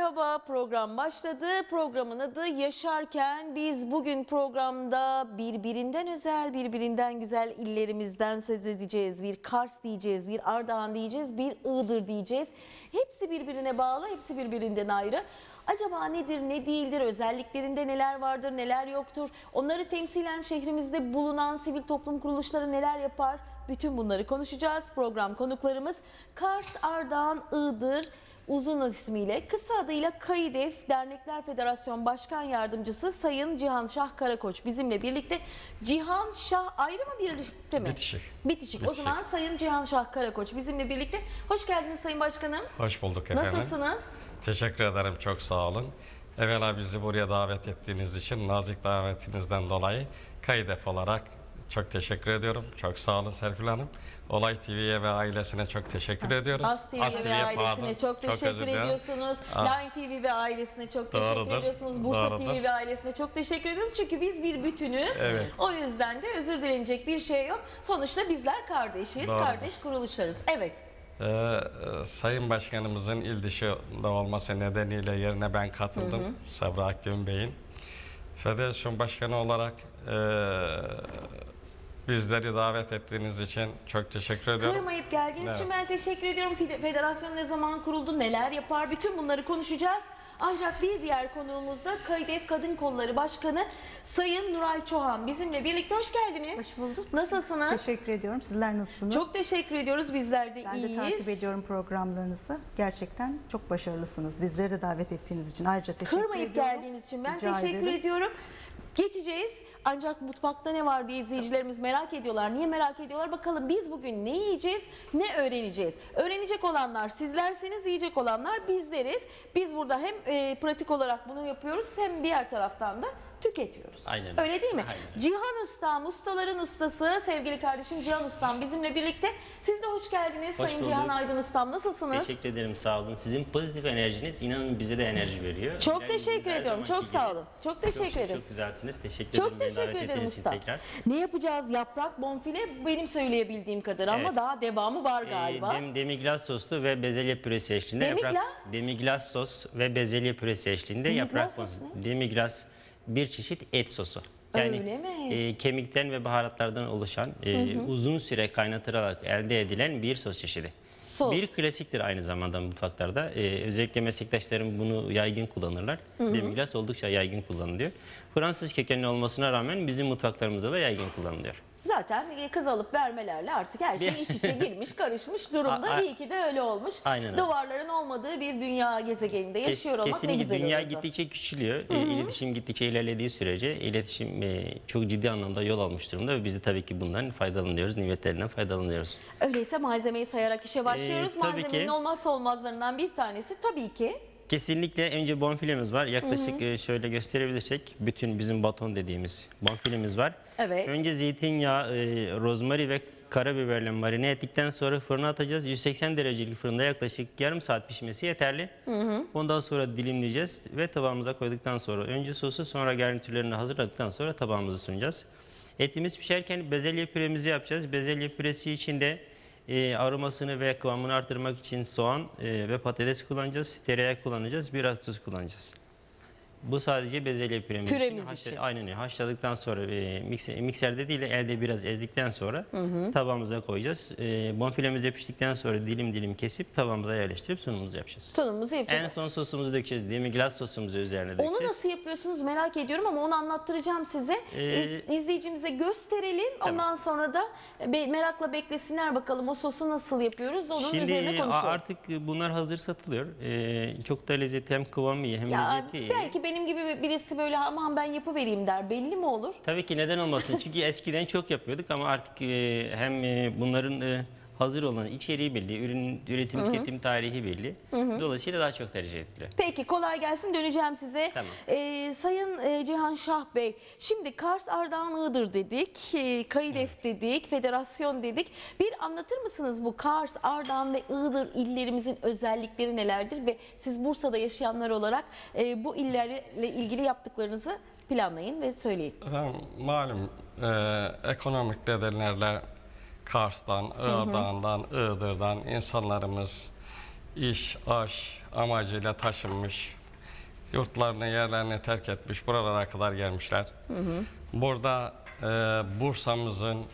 Merhaba, program başladı. Programın adı Yaşarken. Biz bugün programda birbirinden özel, birbirinden güzel illerimizden söz edeceğiz. Bir Kars diyeceğiz, bir Ardahan diyeceğiz, bir Iğdır diyeceğiz. Hepsi birbirine bağlı, hepsi birbirinden ayrı. Acaba nedir, ne değildir, özelliklerinde neler vardır, neler yoktur? Onları temsilen şehrimizde bulunan sivil toplum kuruluşları neler yapar? Bütün bunları konuşacağız. Program konuklarımız Kars, Ardahan, Iğdır, uzun ismiyle kısa adıyla KAİDEF Dernekler Federasyon Başkan Yardımcısı Sayın Cihan Şah Karakoç bizimle birlikte. Cihan Şah ayrı mı birlikte mi? Bitişik. Bitişik. O Bitişik. zaman Sayın Cihan Şah Karakoç bizimle birlikte. Hoş geldiniz Sayın Başkanım. Hoş bulduk efendim. Nasılsınız? Teşekkür ederim, çok sağ olun. Evvela bizi buraya davet ettiğiniz için, nazik davetinizden dolayı KAYDEF olarak çok teşekkür ediyorum. Çok sağ olun Serpil Hanım. Olay TV'ye ve ailesine çok teşekkür ediyoruz. As TV As ve TV'ye ailesine pardon, çok teşekkür özür ediyorsunuz. Ah. Line TV ve ailesine çok teşekkür Doğrudur, ediyorsunuz. Bursa doğrudur. TV ve ailesine çok teşekkür ediyoruz. Çünkü biz bir bütünüz. Evet. O yüzden de özür dilenecek bir şey yok. Sonuçta bizler kardeşiz, Doğrudur. kardeş kuruluşlarız. Evet. Ee, e, Sayın Başkanımızın il dışında olması nedeniyle yerine ben katıldım. Sabri Akgün Bey'in. Federasyon Başkanı olarak e, bizleri davet ettiğiniz için çok teşekkür ediyorum. Kırmayıp geldiğiniz için ben teşekkür ediyorum. Fede- Federasyon ne zaman kuruldu, neler yapar, bütün bunları konuşacağız. Ancak bir diğer konuğumuz da KAYDEF Kadın Kolları Başkanı Sayın Nuray Çohan. Bizimle birlikte hoş geldiniz. Hoş bulduk. Nasılsınız? Teşekkür ediyorum. Sizler nasılsınız? Çok teşekkür ediyoruz. Bizler de ben iyiyiz. de takip ediyorum programlarınızı. Gerçekten çok başarılısınız. Bizleri de davet ettiğiniz için ayrıca teşekkür Kırmayıp ediyorum. geldiğiniz için ben Rica teşekkür ederim. ediyorum. Geçeceğiz. Ancak mutfakta ne var diye izleyicilerimiz merak ediyorlar. Niye merak ediyorlar? Bakalım biz bugün ne yiyeceğiz, ne öğreneceğiz? Öğrenecek olanlar sizlersiniz, yiyecek olanlar bizleriz. Biz burada hem e, pratik olarak bunu yapıyoruz hem diğer taraftan da tüketiyoruz. Aynen. Öyle değil mi? Aynen. Cihan Ustam, ustaların ustası, sevgili kardeşim Cihan Ustam bizimle birlikte. Siz de hoş geldiniz Hoş Sayın bulduk. Cihan Aydın Ustam. Nasılsınız? Teşekkür ederim sağ olun. Sizin pozitif enerjiniz inanın bize de enerji veriyor. Çok Yani teşekkür ediyorum. Çok sağ gibi. olun. Çok teşekkür çok, ederim. Çok güzelsiniz. Teşekkür Çok ederim beni teşekkür davet ederim usta. tekrar. Ne yapacağız? Yaprak bonfile benim söyleyebildiğim kadar ama Evet. daha devamı var Ee, galiba. dem, demiglas soslu ve bezelye püresi eşliğinde Demigla? yaprak demiglas sos ve bezelye püresi eşliğinde Demiglas yaprak sos bon- demiglas bir çeşit et sosu. Yani Öyle mi? e, kemikten ve baharatlardan oluşan e, uzun süre kaynatılarak elde edilen bir sos çeşidi. Sos. Bir klasiktir aynı zamanda mutfaklarda. E, özellikle meslektaşlarım bunu yaygın kullanırlar. Demiglas oldukça yaygın kullanılıyor. Fransız kökenli olmasına rağmen bizim mutfaklarımızda da yaygın kullanılıyor. Zaten kız alıp vermelerle artık her şey iç içe girmiş, karışmış durumda. A- İyi ki de öyle olmuş. Aynen öyle. Duvarların olmadığı bir dünya gezegeninde Kes- yaşıyor olmak ne Kesinlikle güzel dünya olurdu. gittikçe küçülüyor. E, iletişim gittikçe ilerlediği sürece iletişim e, çok ciddi anlamda yol almış durumda ve biz de tabii ki bundan faydalanıyoruz, nimetlerinden faydalanıyoruz. Öyleyse malzemeyi sayarak işe başlıyoruz. Ee, Malzemenin ki. olmazsa olmazlarından bir tanesi tabii ki Kesinlikle önce bonfilemiz var. Yaklaşık e, şöyle gösterebilirsek bütün bizim baton dediğimiz bonfilemiz var. Evet. Önce zeytinyağı, e, rozmari ve karabiberle marine ettikten sonra fırına atacağız. 180 derecelik fırında yaklaşık yarım saat pişmesi yeterli. Ondan sonra dilimleyeceğiz ve tabağımıza koyduktan sonra önce sosu sonra garnitürlerini hazırladıktan sonra tabağımızı sunacağız. Etimiz pişerken bezelye püremizi yapacağız. Bezelye püresi için de e, aromasını ve kıvamını artırmak için soğan e, ve patates kullanacağız. Tereyağı kullanacağız. Biraz tuz kullanacağız. Bu sadece bezelye püremiz, Püremiz Haşla- için. Aynen öyle. Haşladıktan sonra e, mikser, mikserde değil de elde biraz ezdikten sonra tabağımıza koyacağız. E, bonfilemiz piştikten sonra dilim dilim kesip tabağımıza yerleştirip sunumumuzu yapacağız. sunumumuzu yapacağız. En son sosumuzu dökeceğiz. Demiglas sosumuzu üzerine dökeceğiz. Onu nasıl yapıyorsunuz merak ediyorum ama onu anlattıracağım size. Ee, İz- izleyicimize gösterelim. Ondan sonra da be- merakla beklesinler bakalım o sosu nasıl yapıyoruz. Onun Şimdi üzerine e, konuşalım. artık bunlar hazır satılıyor. E, çok da lezzetli hem kıvamı iyi hem Ya, lezzeti iyi. belki benim gibi birisi böyle aman ben yapıvereyim der. Belli mi olur? Tabii ki neden olmasın? Çünkü eskiden çok yapıyorduk ama artık e, hem e, bunların e, hazır olan içeriği belli, ürün üretim tüketim tarihi belli. Dolayısıyla daha çok tercih ediliyor. Peki kolay gelsin döneceğim size. Tamam. Ee, Sayın e, Cihan Şah Bey, şimdi Kars Ardahan Iğdır dedik, e, KAİDEF dedik, federasyon dedik. Bir anlatır mısınız bu Kars, Ardahan ve Iğdır illerimizin özellikleri nelerdir? Ve siz Bursa'da yaşayanlar olarak e, bu illerle ilgili yaptıklarınızı planlayın ve söyleyin. Efendim, malum e, ekonomik nedenlerle Kars'tan, Ardahan'dan, Iğdır'dan insanlarımız iş, aş amacıyla taşınmış yurtlarını, yerlerini terk etmiş, buralara kadar gelmişler. Burada e, Bursa'mızın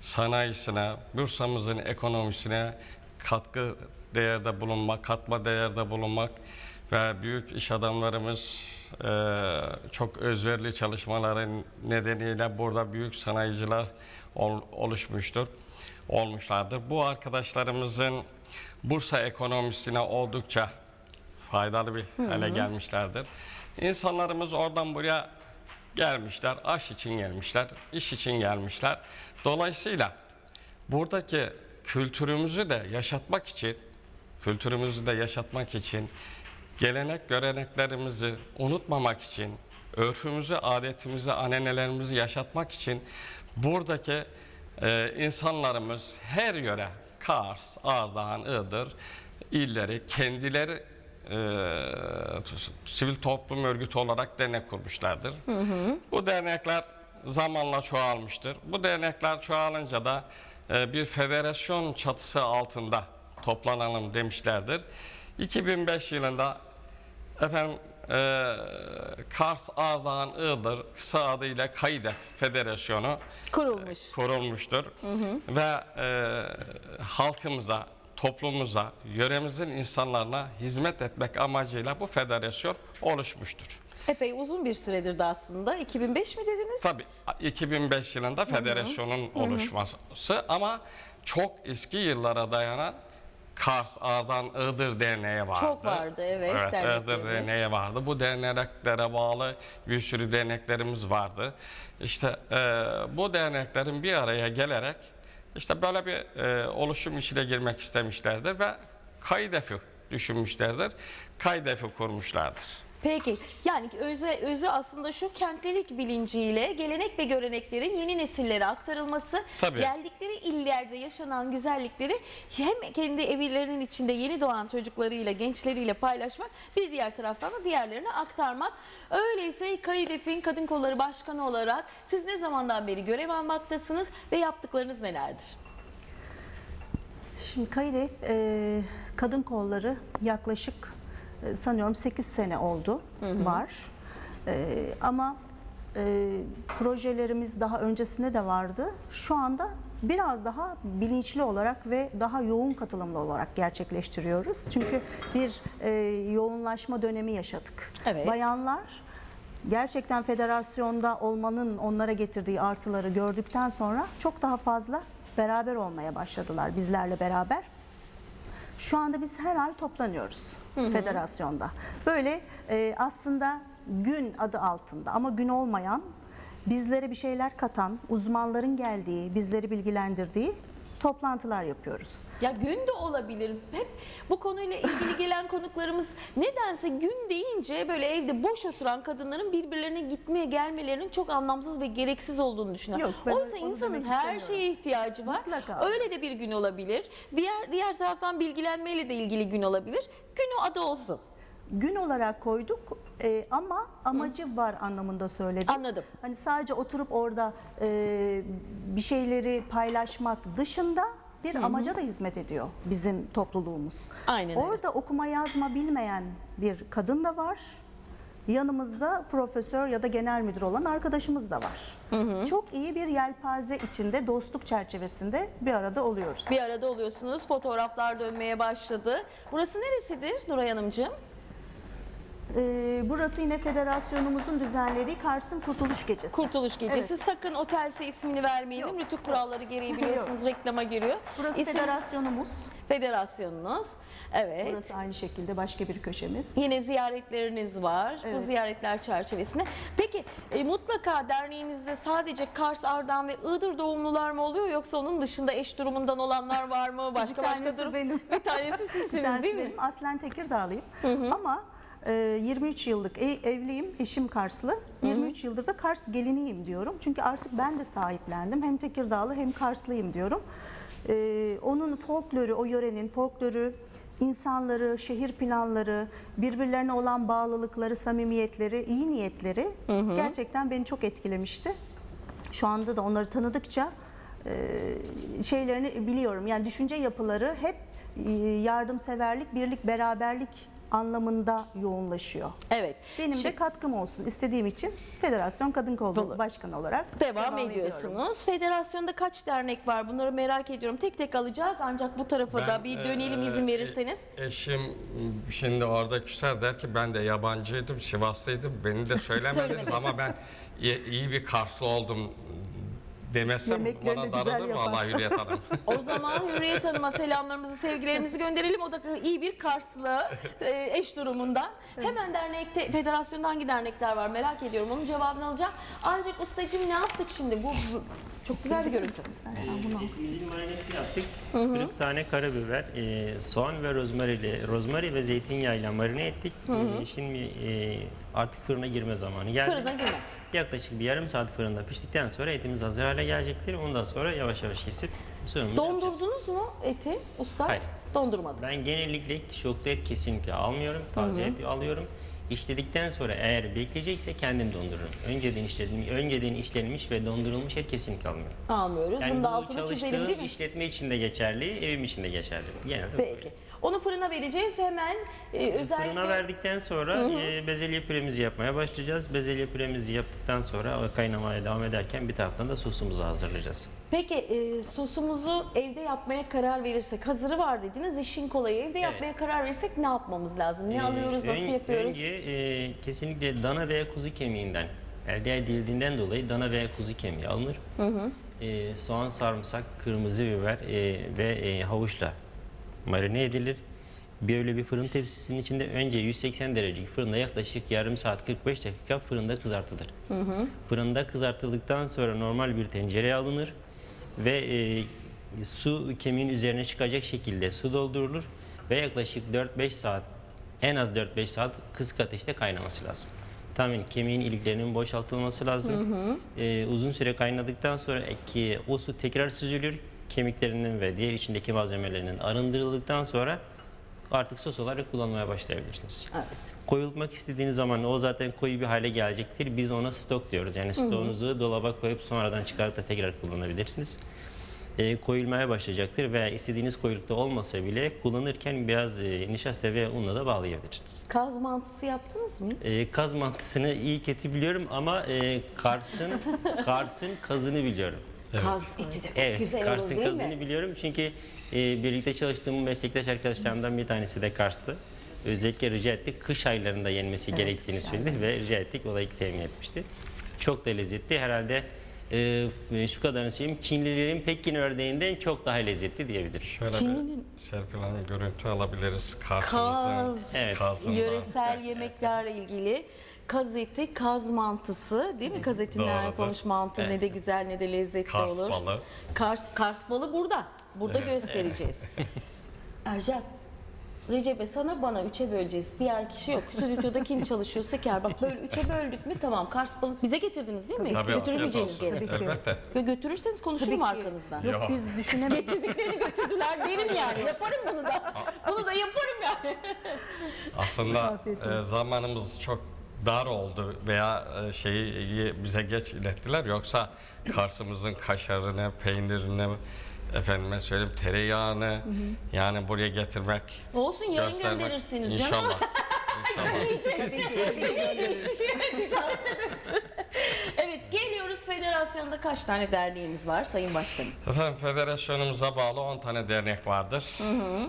sanayisine, Bursa'mızın ekonomisine katkı değerde bulunmak, katma değerde bulunmak ve büyük iş adamlarımız e, çok özverili çalışmaların nedeniyle burada büyük sanayiciler ol- oluşmuştur, olmuşlardır. Bu arkadaşlarımızın Bursa ekonomisine oldukça faydalı bir hale gelmişlerdir. İnsanlarımız oradan buraya gelmişler, aş için gelmişler, iş için gelmişler. Dolayısıyla buradaki kültürümüzü de yaşatmak için, kültürümüzü de yaşatmak için, gelenek göreneklerimizi unutmamak için, örfümüzü, adetimizi, ananelerimizi yaşatmak için buradaki e, insanlarımız her yöre, Kars, Ardahan, Iğdır illeri kendileri e, sivil toplum örgütü olarak dernek kurmuşlardır. Bu dernekler zamanla çoğalmıştır. Bu dernekler çoğalınca da e, bir federasyon çatısı altında toplanalım demişlerdir. 2005 yılında efendim e, Kars, Ardahan, Iğdır kısa adıyla KAİDEF Federasyonu Kurulmuş. kurulmuştur ve e, halkımıza, toplumumuza, yöremizin insanlarına hizmet etmek amacıyla bu federasyon oluşmuştur. Epey uzun bir süredir de aslında. 2005 mi dediniz? Tabii 2005 yılında federasyonun oluşması ama çok eski yıllara dayanan Kars, Ardahan, Iğdır Derneği vardı. Çok vardı, evet, Evet. Iğdır Derneği vardı. Bu derneklere bağlı bir sürü derneklerimiz vardı. İşte e, bu derneklerin bir araya gelerek işte böyle bir e, oluşum içine girmek istemişlerdir ve KAİDEF'i düşünmüşlerdir. KAİDEF'i kurmuşlardır. Peki yani özü, özü aslında şu kentlilik bilinciyle gelenek ve göreneklerin yeni nesillere aktarılması, Tabii. geldikleri illerde yaşanan güzellikleri hem kendi evlerinin içinde yeni doğan çocuklarıyla, gençleriyle paylaşmak, bir diğer taraftan da diğerlerine aktarmak. Öyleyse KAİDEF'in Kadın Kolları Başkanı olarak siz ne zamandan beri görev almaktasınız ve yaptıklarınız nelerdir? Şimdi KAİDEF e, kadın kolları yaklaşık e, sanıyorum 8 sene oldu var. E, ama e, projelerimiz daha öncesinde de vardı. Şu anda biraz daha bilinçli olarak ve daha yoğun katılımlı olarak gerçekleştiriyoruz. Çünkü bir e, yoğunlaşma dönemi yaşadık. Evet. Bayanlar gerçekten federasyonda olmanın onlara getirdiği artıları gördükten sonra çok daha fazla beraber olmaya başladılar bizlerle beraber. Şu anda biz her ay toplanıyoruz federasyonda. Böyle e, aslında gün adı altında ama gün olmayan, bizlere bir şeyler katan, uzmanların geldiği, bizleri bilgilendirdiği toplantılar yapıyoruz. Ya gün de olabilir. Hep bu konuyla ilgili gelen konuklarımız nedense gün deyince böyle evde boş oturan kadınların birbirlerine gitmeye gelmelerinin çok anlamsız ve gereksiz olduğunu düşünüyor. Yok, ben Oysa onu insanın demek her istemiyorum. şeye ihtiyacı var. Mutlaka. Öyle de bir gün olabilir. Diğer diğer taraftan bilgilenmeyle de ilgili gün olabilir. Günü adı olsun. Gün olarak koyduk e, ama amacı var anlamında söyledim. Anladım. Hani sadece oturup orada e, bir şeyleri paylaşmak dışında bir amaca da hizmet ediyor bizim topluluğumuz. Aynen öyle. Orada okuma yazma bilmeyen bir kadın da var. Yanımızda profesör ya da genel müdür olan arkadaşımız da var. Çok iyi bir yelpaze içinde dostluk çerçevesinde bir arada oluyoruz. Bir arada oluyorsunuz. Fotoğraflar dönmeye başladı. Burası neresidir Nuray Hanımcığım? Ee, burası yine federasyonumuzun düzenlediği Kars'ın Kurtuluş Gecesi. Kurtuluş Gecesi. Evet. Sakın otelse ismini vermeyelim. Yok. Rütük kuralları gereği biliyorsunuz reklama giriyor. Burası İsim- federasyonumuz. Federasyonunuz. Evet. Burası aynı şekilde başka bir köşemiz. Yine ziyaretleriniz var bu Evet. ziyaretler çerçevesinde. Peki e, mutlaka derneğinizde sadece Kars, Ardahan ve Iğdır doğumlular mı oluyor yoksa onun dışında eş durumundan olanlar var mı? Başka Bir başka durum. benim. Bir tanesi Bir sizsiniz tanesi değil mi? benim. Aslen Tekirdağlıyım. Ama e, 23 yıllık e- evliyim, eşim Karslı. 23 yıldır da Kars geliniyim diyorum. Çünkü artık ben de sahiplendim. Hem Tekirdağlı hem Karslıyım diyorum. E, onun folkloru, o yörenin folkloru, insanları, şehir planları, birbirlerine olan bağlılıkları, samimiyetleri, iyi niyetleri gerçekten beni çok etkilemişti. Şu anda da onları tanıdıkça e, şeylerini biliyorum. Yani düşünce yapıları hep e, yardımseverlik, birlik, beraberlik anlamında yoğunlaşıyor. Evet. Benim Şimdi de katkım olsun istediğim için Federasyon Kadın Kol Olur. Başkanı olarak devam, ediyorum. ediyorsunuz. Federasyonda kaç dernek var? Bunları merak ediyorum. Tek tek alacağız ancak bu tarafa da Ben, bir e, dönelim izin e, verirseniz. Eşim şimdi orada küser der ki ben de yabancıydım, Sivaslıydım. Beni de söylemediniz ama ben iyi, iyi bir Karslı oldum demezsem Yemeklerini bana güzel darılır yapar. Allah Hürriyet Hanım? O zaman Hürriyet Hanım'a selamlarımızı, sevgilerimizi gönderelim. O da iyi bir Karslı e, eş durumunda. Hemen dernekte, federasyonda hangi dernekler var merak ediyorum. Onun cevabını alacağım. Ancak ustacığım ne yaptık şimdi? Bu, bu çok güzel bir görüntü. İstersen bunu al. Yaptık. 40 tane karabiber, e, soğan ve rozmarili, rozmari ve zeytinyağıyla marine ettik. E, şimdi e, artık fırına girme zamanı geldi. Fırına girmek. Yaklaşık bir yarım saat fırında piştikten sonra etimiz hazır hale gelecektir. Ondan sonra yavaş yavaş kesip yapacağız. Dondurdunuz mu eti usta? Hayır. Dondurmadım. Ben genellikle şoklu et kesinlikle almıyorum. Taze et alıyorum. İşledikten sonra eğer bekleyecekse kendim dondururum. Önceden işlenmiş, önceden işlenmiş ve dondurulmuş et kesinlikle almıyorum. Almıyoruz. Yani Bunu da bu altını çizelim değil mi? işletme için de geçerli, evim için de geçerli. Genelde Peki. böyle. Onu fırına vereceğiz hemen. E, özellikle Fırına verdikten sonra e, bezelye püremizi yapmaya başlayacağız. Bezelye püremizi yaptıktan sonra kaynamaya devam ederken bir taraftan da sosumuzu hazırlayacağız. Peki e, sosumuzu evde yapmaya karar verirsek hazırı var dediniz işin kolayı evde yapmaya karar verirsek ne yapmamız lazım? Ne Ee, alıyoruz, nasıl ön- yapıyoruz? Önce e, kesinlikle dana veya kuzu kemiğinden elde edildiğinden dolayı dana veya kuzu kemiği alınır. E, soğan, sarımsak, kırmızı biber e, ve e, havuçla marine edilir. Böyle bir fırın tepsisinin içinde önce 180 derecelik fırında yaklaşık yarım saat 45 dakika fırında kızartılır. Fırında kızartıldıktan sonra normal bir tencereye alınır ve e, su kemiğin üzerine çıkacak şekilde su doldurulur ve yaklaşık 4-5 saat en az 4-5 saat kısık ateşte kaynaması lazım. Tamamen kemiğin iliklerinin boşaltılması lazım. E, uzun süre kaynadıktan sonra ki o su tekrar süzülür. Kemiklerinin ve diğer içindeki malzemelerinin arındırıldıktan sonra artık sos olarak kullanmaya başlayabilirsiniz. Evet. Koyulmak istediğiniz zaman o zaten koyu bir hale gelecektir. Biz ona stok diyoruz. Yani stoğunuzu dolaba koyup sonradan çıkarıp da tekrar kullanabilirsiniz. Ee, koyulmaya başlayacaktır veya istediğiniz koyulukta olmasa bile kullanırken biraz e, nişasta ve unla da bağlayabilirsiniz. Kaz mantısı yaptınız mı? Ee, kaz mantısını iyi kötü biliyorum ama e, Kars'ın Kars'ın kazını biliyorum. Kaz eti de çok Evet, güzel olur Kars'ın değil kazını mi? biliyorum çünkü e, birlikte çalıştığım meslektaş arkadaşlarımdan bir tanesi de Kars'tı. Özellikle rica ettik, kış aylarında yenmesi gerektiğini söyledi ve rica ettik, o da temin etmişti. Çok da lezzetli, herhalde e, şu kadarını söyleyeyim, Çinlilerin Pekin ördeğinden çok daha lezzetli diyebilirim. Şöyle Çin'in- bir Serpil Hanım görüntü alabiliriz. Kars'ımızın Kaz, Evet. kazından. yöresel yemeklerle ilgili kaz eti, kaz mantısı değil mi? Kaz etinden Doğrudur. yapılmış mantı ne de güzel ne de lezzetli Kars olur. balı. Kars, Kars balı burada. Burada göstereceğiz. Ercan, Recep'e sana bana üçe böleceğiz. Diğer kişi yok. Stüdyoda kim çalışıyorsa kar. Bak böyle üçe böldük mü tamam. Kars balı bize getirdiniz değil mi? Tabii afiyet Götürmeyeceğiniz olsun. ki. Elbette. Ve götürürseniz konuşurum Tabii ki. arkanızdan. Yok Yok. biz düşünemedik. Getirdiklerini götürdüler derim yani. Yaparım bunu da. Bunu da yaparım yani. Aslında Afiyet e, zamanımız çok dar oldu veya e, şeyi bize geç ilettiler. Yoksa Kars'ımızın kaşarını, peynirini, efendime söyleyeyim tereyağını yani buraya getirmek, Olsun yarın gönderirsiniz canım. İnşallah. İnşallah. evet geliyoruz federasyonda kaç tane derneğimiz var Sayın Başkanım? Efendim federasyonumuza bağlı 10 tane dernek vardır.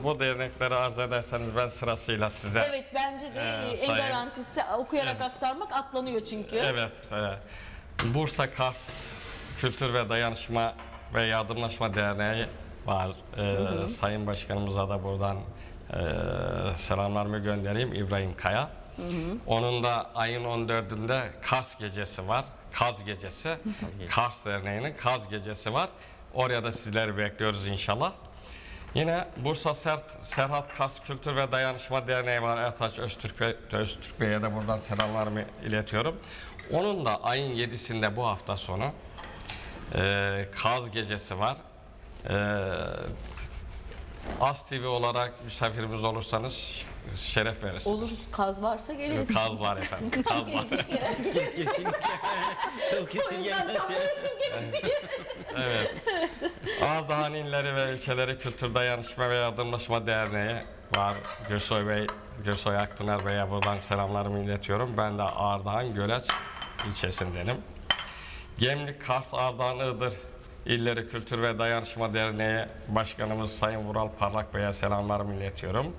Bu dernekleri arz ederseniz ben sırasıyla size Evet bence de Ee, en sayın- garantisi okuyarak Evet. aktarmak atlanıyor çünkü. Evet, e, Bursa Kars Kültür ve Dayanışma ve Yardımlaşma Derneği var. E, Sayın Başkanımıza da buradan e, selamlarımı göndereyim İbrahim Kaya. Onun da ayın 14'ünde Kars Gecesi var. Kaz Gecesi. Kars Derneği'nin Kaz Gecesi var. Oraya da sizleri bekliyoruz inşallah. Yine Bursa Sert, Serhat Kars Kültür ve Dayanışma Derneği var. Ertaç Öztürk, Bey, Öztürk Bey'e de buradan selamlarımı iletiyorum. Onun da ayın 7'sinde bu hafta sonu e, Kaz Gecesi var. E, As TV olarak misafirimiz olursanız şeref verirsiniz. Oluruz kaz varsa geliriz. Kaz var efendim. Kaz var. Kesinlikle. o kesin gelmez ya. Ardahan İlleri ve İlçeleri Kültür Dayanışma ve Yardımlaşma Derneği var. Gürsoy Bey, Gürsoy Akpınar Bey'e buradan selamlarımı iletiyorum. Ben de Ardahan Göleç ilçesindenim. Gemlik, Kars, Ardahan, Iğdır İlleri Kültür ve Dayanışma Derneği Başkanımız Sayın Vural Parlak Bey'e selamlarımı iletiyorum.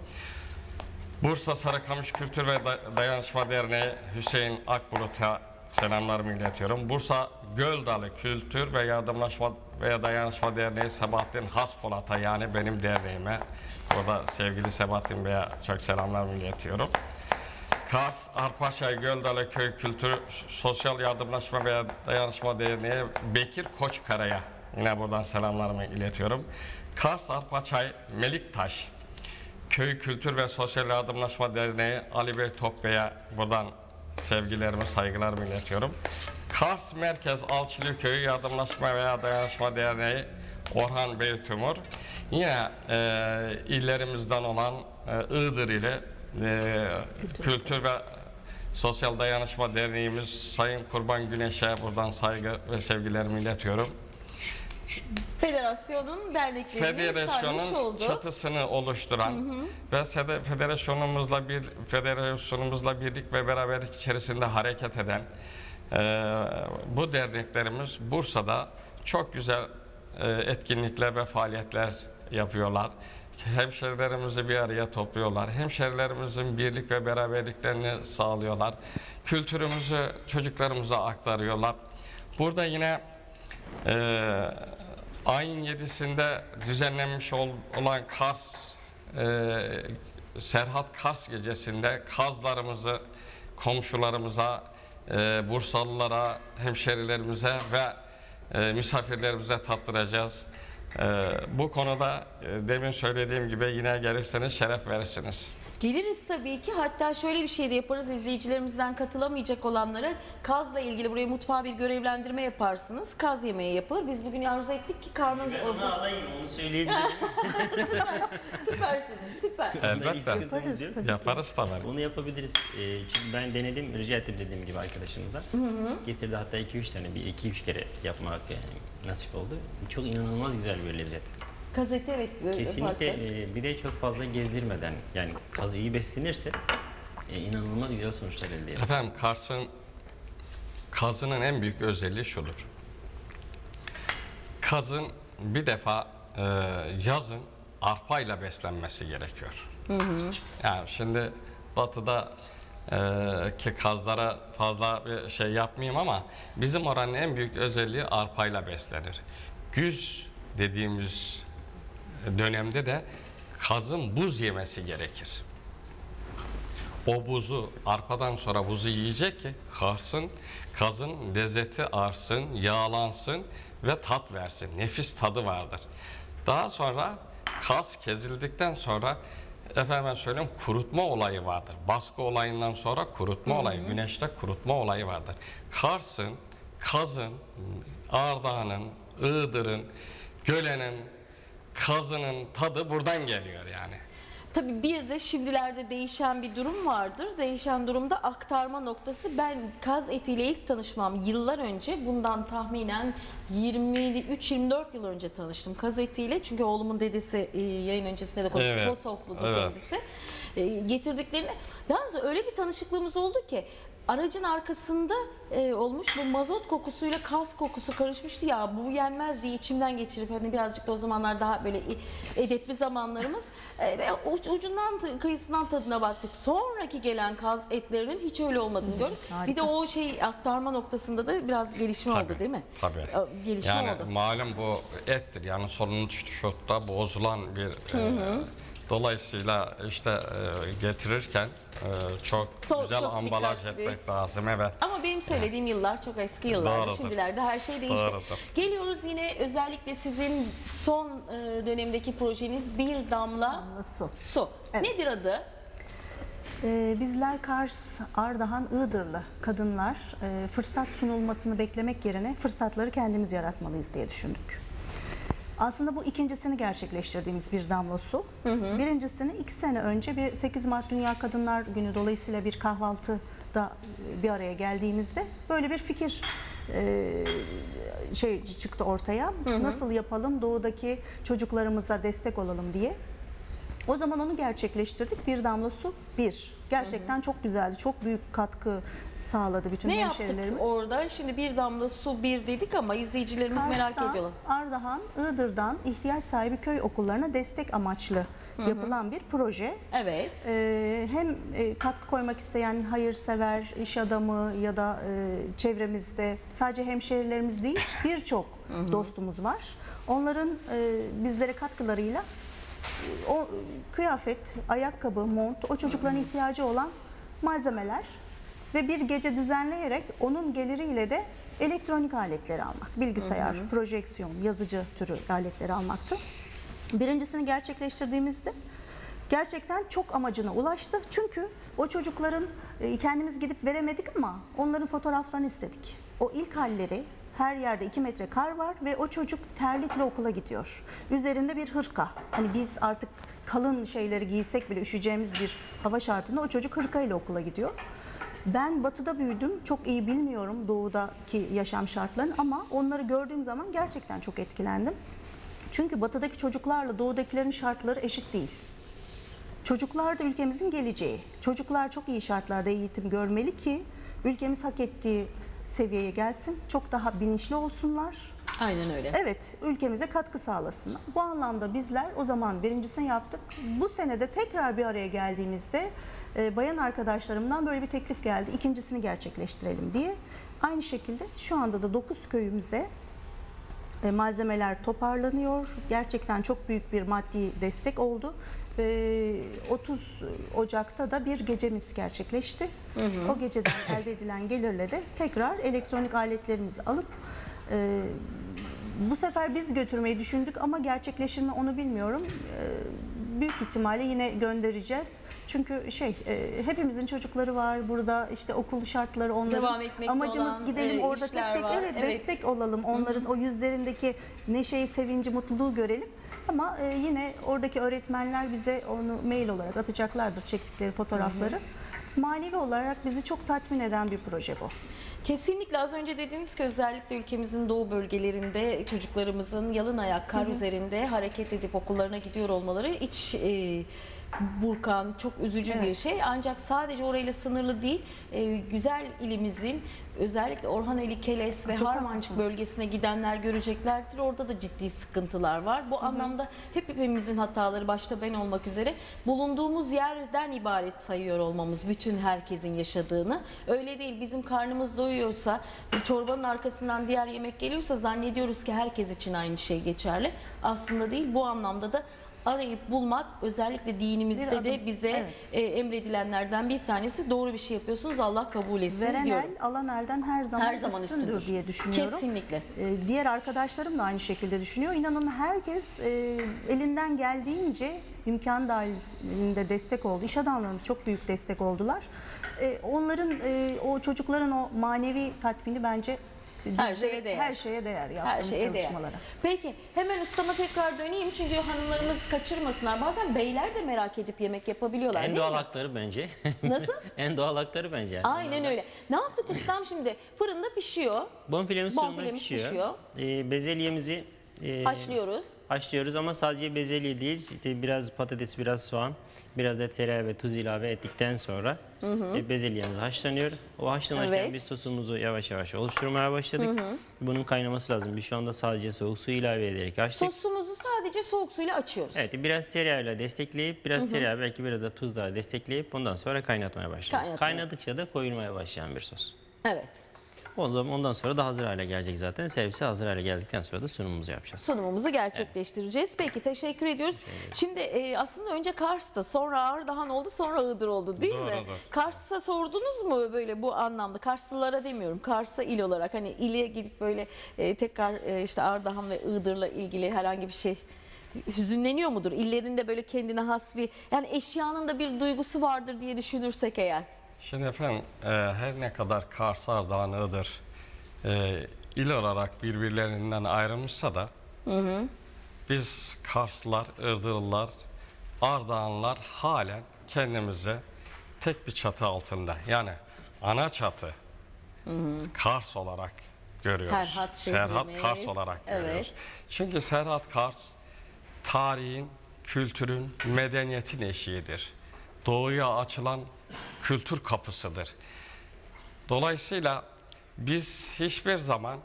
Bursa Sarıkamış Kültür ve Da- Dayanışma Derneği Hüseyin Akbulut'a selamlarımı iletiyorum. Bursa Göldalı Kültür ve Yardımlaşma ve Dayanışma Derneği Sebahattin Haspolat'a yani benim derneğime burada sevgili Sebahattin Bey'e çok selamlarımı iletiyorum. Kars Arpaçay Göldalı Köy Kültür Sosyal Yardımlaşma ve Dayanışma Derneği Bekir Koçkara'ya yine buradan selamlarımı iletiyorum. Kars Arpaçay Meliktaş Köy Kültür ve Sosyal Yardımlaşma Derneği Ali Bey Top Bey'e buradan sevgilerimi, saygılarımı iletiyorum. Kars Merkez Alçılı Köyü Yardımlaşma veya Dayanışma Derneği Orhan Bey Tümur. Yine e, illerimizden olan e, Iğdır ile e, Kültür ve Sosyal Dayanışma Derneğimiz Sayın Kurban Güneş'e buradan saygı ve sevgilerimi iletiyorum. Federasyonun derneklerinin sarmış Federasyonun olduğu çatısını oluşturan ve sede- federasyonumuzla bir federasyonumuzla birlik ve beraberlik içerisinde hareket eden e, bu derneklerimiz Bursa'da çok güzel e, etkinlikler ve faaliyetler yapıyorlar. Hemşerilerimizi bir araya topluyorlar. Hemşerilerimizin birlik ve beraberliklerini sağlıyorlar. Kültürümüzü çocuklarımıza aktarıyorlar. Burada yine ee, ayın 7'sinde düzenlenmiş ol- olan Kars e, Serhat Kars gecesinde kazlarımızı komşularımıza, e, Bursalılara, hemşerilerimize ve e, misafirlerimize tattıracağız. E, bu konuda e, demin söylediğim gibi yine gelirseniz şeref verirsiniz. Geliriz tabii ki. Hatta şöyle bir şey de yaparız. izleyicilerimizden katılamayacak olanlara kazla ilgili buraya mutfağa bir görevlendirme yaparsınız. Kaz yemeği yapılır. Biz bugün arzu ettik ki karnımız Onu olsun. alayım onu söyleyebilirim. Süpersiniz, süper. Bunda bir Elbette. sıkıntımız yok. Yaparız tabii. Onu yapabiliriz. Ee, çünkü ben denedim, rica ettim dediğim gibi arkadaşımıza. Getirdi hatta 2-3 tane, bir 2-3 kere yapmak nasip oldu. Çok inanılmaz güzel bir lezzet. Kaz eti evet. böyle Kesinlikle e, bir de çok fazla gezdirmeden yani kaz iyi beslenirse e, inanılmaz güzel sonuçlar elde edilir. Efendim Kars'ın kazının en büyük özelliği şudur. Kazın bir defa e, yazın arpayla beslenmesi gerekiyor. Yani şimdi batıda e, ki kazlara fazla bir şey yapmayayım ama bizim oranın en büyük özelliği arpayla beslenir. Güz dediğimiz dönemde de kazın buz yemesi gerekir o buzu arpadan sonra buzu yiyecek ki karsın, kazın lezzeti arsın, yağlansın ve tat versin. Nefis tadı vardır. Daha sonra kaz kezildikten sonra efendim söyleyeyim kurutma olayı vardır. Baskı olayından sonra kurutma olayı, güneşte kurutma olayı vardır. Kars'ın, kazın, Ardahan'ın, Iğdır'ın, Göle'nin, kazının tadı buradan geliyor yani. Tabii bir de şimdilerde değişen bir durum vardır. Değişen durumda aktarma noktası. Ben kaz etiyle ilk tanışmam yıllar önce. Bundan tahminen 23-24 yıl önce tanıştım kaz etiyle. Çünkü oğlumun dedesi e, yayın öncesinde de konuştuk. Evet, Kosoflu'da evet. kendisi. E, getirdiklerini. Yalnız öyle bir tanışıklığımız oldu ki aracın arkasında e, olmuş bu mazot kokusuyla kas kokusu karışmıştı ya bu yenmez diye içimden geçirip hani birazcık da o zamanlar daha böyle e- edepli zamanlarımız e, ve uç- ucundan kıyısından tadına baktık. Sonraki gelen kaz etlerinin hiç öyle olmadığını gördük. Bir de o şey aktarma noktasında da biraz gelişme oldu değil mi? Tabii. E, Gelişme yani oldu. malum bu ettir. Yani sonuçta bozulan bir e, dolayısıyla işte e, getirirken e, çok So- güzel çok ambalaj dikkatli. etmek lazım. Evet. Ama benim söylediğim yıllar çok eski yıllar. Doğrudur. Şimdilerde her şey değişti. Doğrudur. Geliyoruz yine özellikle sizin son e, dönemdeki projeniz Bir Damla Su. Su. Evet. Nedir adı? Ee, bizler Kars, Ardahan, Iğdırlı kadınlar e, fırsat sunulmasını beklemek yerine fırsatları kendimiz yaratmalıyız diye düşündük. Aslında bu ikincisini gerçekleştirdiğimiz bir damla su. Birincisini iki sene önce bir 8 Mart Dünya Kadınlar Günü dolayısıyla bir kahvaltıda bir araya geldiğimizde böyle bir fikir e, şey çıktı ortaya. Nasıl yapalım doğudaki çocuklarımıza destek olalım diye. O zaman onu gerçekleştirdik. Bir damla su bir. Gerçekten çok güzeldi. Çok büyük katkı sağladı bütün Ne yaptık hemşerilerimiz. orada? Şimdi bir damla su bir dedik ama izleyicilerimiz merak Kars'tan, ediyorlar. Ardahan, Iğdır'dan ihtiyaç sahibi köy okullarına destek amaçlı yapılan bir proje. Evet. Ee, hem e, katkı koymak isteyen hayırsever, iş adamı ya da e, çevremizde sadece hemşehrilerimiz değil birçok dostumuz var. Onların e, bizlere katkılarıyla o kıyafet, ayakkabı, mont, o çocukların ihtiyacı olan malzemeler ve bir gece düzenleyerek onun geliriyle de elektronik aletleri almak, bilgisayar, projeksiyon, yazıcı türü aletleri almaktı. Birincisini gerçekleştirdiğimizde gerçekten çok amacına ulaştı. Çünkü o çocukların e, kendimiz gidip veremedik ama onların fotoğraflarını istedik. O ilk halleri her yerde 2 metre kar var ve o çocuk terlikle okula gidiyor. Üzerinde bir hırka. Hani biz artık kalın şeyleri giysek bile üşüyeceğimiz bir hava şartında o çocuk hırkayla okula gidiyor. Ben batıda büyüdüm. Çok iyi bilmiyorum doğudaki yaşam şartlarını ama onları gördüğüm zaman gerçekten çok etkilendim. Çünkü batıdaki çocuklarla doğudakilerin şartları eşit değil. Çocuklar da ülkemizin geleceği. Çocuklar çok iyi şartlarda eğitim görmeli ki ülkemiz hak ettiği seviyeye gelsin. Çok daha bilinçli olsunlar. Aynen öyle. Evet, ülkemize katkı sağlasınlar. Bu anlamda bizler o zaman birincisini yaptık. Bu senede tekrar bir araya geldiğimizde e, bayan arkadaşlarımdan böyle bir teklif geldi. İkincisini gerçekleştirelim diye. Aynı şekilde şu anda da 9 köyümüze e, malzemeler toparlanıyor. Gerçekten çok büyük bir maddi destek oldu. E, 30 Ocak'ta da bir gecemiz gerçekleşti. O geceden elde edilen gelirle de tekrar elektronik aletlerimizi alıp e, bu sefer biz götürmeyi düşündük ama gerçekleşir mi onu bilmiyorum. E, büyük ihtimalle yine göndereceğiz. Çünkü şey e, hepimizin çocukları var burada işte okul şartları onların Devam amacımız olan, gidelim e, orada tek tek var. evet, Evet. destek olalım. Onların o yüzlerindeki neşeyi, sevinci, mutluluğu görelim. Ama e, yine oradaki öğretmenler bize onu mail olarak atacaklardır çektikleri fotoğrafları. Manevi olarak bizi çok tatmin eden bir proje bu. Kesinlikle az önce dediniz ki özellikle ülkemizin doğu bölgelerinde çocuklarımızın yalın ayak kar üzerinde hareket edip okullarına gidiyor olmaları iç e, burkan çok üzücü Evet. bir şey. Ancak sadece orayla sınırlı değil. e, güzel ilimizin özellikle Orhaneli, Keles ve Çok Harmancık haklısınız. bölgesine gidenler göreceklerdir. Orada da ciddi sıkıntılar var. Bu anlamda hep hepimizin hataları başta ben olmak üzere bulunduğumuz yerden ibaret sayıyor olmamız bütün herkesin yaşadığını. Öyle değil bizim karnımız doyuyorsa bir çorbanın arkasından diğer yemek geliyorsa zannediyoruz ki herkes için aynı şey geçerli. Aslında değil bu anlamda da arayıp bulmak özellikle Bir dinimizde adım, de bize evet. e, emredilenlerden bir tanesi doğru bir şey yapıyorsunuz Allah kabul etsin Veren diyorum. el alan elden her zaman, Her zaman üstündür, üstündür. diye düşünüyorum. Kesinlikle. Ee, diğer arkadaşlarım da aynı şekilde düşünüyor. İnanın herkes e, elinden geldiğince imkan dahilinde destek oldu. İş adamlarımız çok büyük destek oldular. E, onların e, o çocukların o manevi tatmini bence Her şeye değer. Her şeye değer Her yaptığımız şeye değer. çalışmalara. Peki hemen ustama tekrar döneyim çünkü hanımlarımız kaçırmasınlar. Bazen beyler de merak edip yemek yapabiliyorlar En doğal mi? hakları bence. Nasıl? en doğal hakları bence. yani. Aynen öyle. Ne yaptık ustam şimdi? Fırında pişiyor. Bonfilemiz fırında Bonfilemiz pişiyor. pişiyor. Ee, bezelyemizi e, Haşlıyoruz. haşlıyoruz ama sadece bezelye değil, işte biraz patates, biraz soğan, biraz da tereyağı ve tuz ilave ettikten sonra e, bezelyemiz haşlanıyor. O haşlanırken Evet. biz sosumuzu yavaş yavaş oluşturmaya başladık. Bunun kaynaması lazım. Biz şu anda sadece soğuk su ilave ederek açtık. Sosumuzu sadece soğuk suyla açıyoruz. Evet, biraz tereyağıyla destekleyip, biraz tereyağı belki biraz da tuzla destekleyip ondan sonra kaynatmaya başlıyoruz. Kaynatmaya. Kaynadıkça da koyulmaya başlayan bir sos. Evet. Ondan, ondan sonra da hazır hale gelecek zaten. Servise hazır hale geldikten sonra da sunumumuzu yapacağız. Sunumumuzu gerçekleştireceğiz. Peki teşekkür ediyoruz. Şimdi e, aslında önce Kars'ta sonra Ardahan oldu sonra Iğdır oldu değil mi? Doğrudur. Kars'a sordunuz mu böyle bu anlamda? Karslılara demiyorum. Kars'a il olarak hani ile gidip böyle e, tekrar e, işte Ardahan ve Iğdır'la ilgili herhangi bir şey hüzünleniyor mudur? İllerinde böyle kendine has bir yani eşyanın da bir duygusu vardır diye düşünürsek eğer. Şimdi efendim e, her ne kadar Kars, Ardahan, Iğdır e, il olarak birbirlerinden ayrılmışsa da biz Karslılar, Iğdırlılar, Ardahanlılar halen kendimizi tek bir çatı altında yani ana çatı Kars olarak görüyoruz. Serhat Serhat Kars olarak evet. görüyoruz. Çünkü Serhat Kars tarihin kültürün, medeniyetin eşiğidir. Doğuya açılan kültür kapısıdır. Dolayısıyla biz hiçbir zaman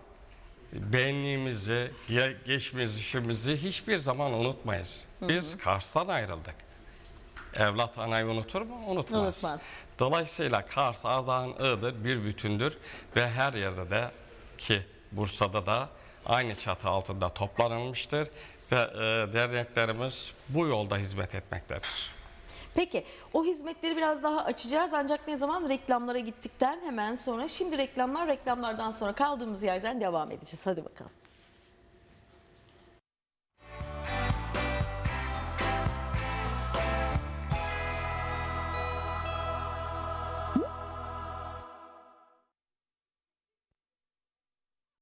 benliğimizi, ge- geçmişimizi hiçbir zaman unutmayız. Biz Kars'tan ayrıldık. Evlat anayı unutur mu? Unutmaz. Unutmaz. Dolayısıyla Kars, Ardahan, Iğdır bir bütündür ve her yerde de ki Bursa'da da aynı çatı altında toplanılmıştır ve e, derneklerimiz bu yolda hizmet etmektedir. Peki o hizmetleri biraz daha açacağız ancak ne zaman reklamlara gittikten hemen sonra. Şimdi reklamlar reklamlardan sonra kaldığımız yerden devam edeceğiz. Hadi bakalım.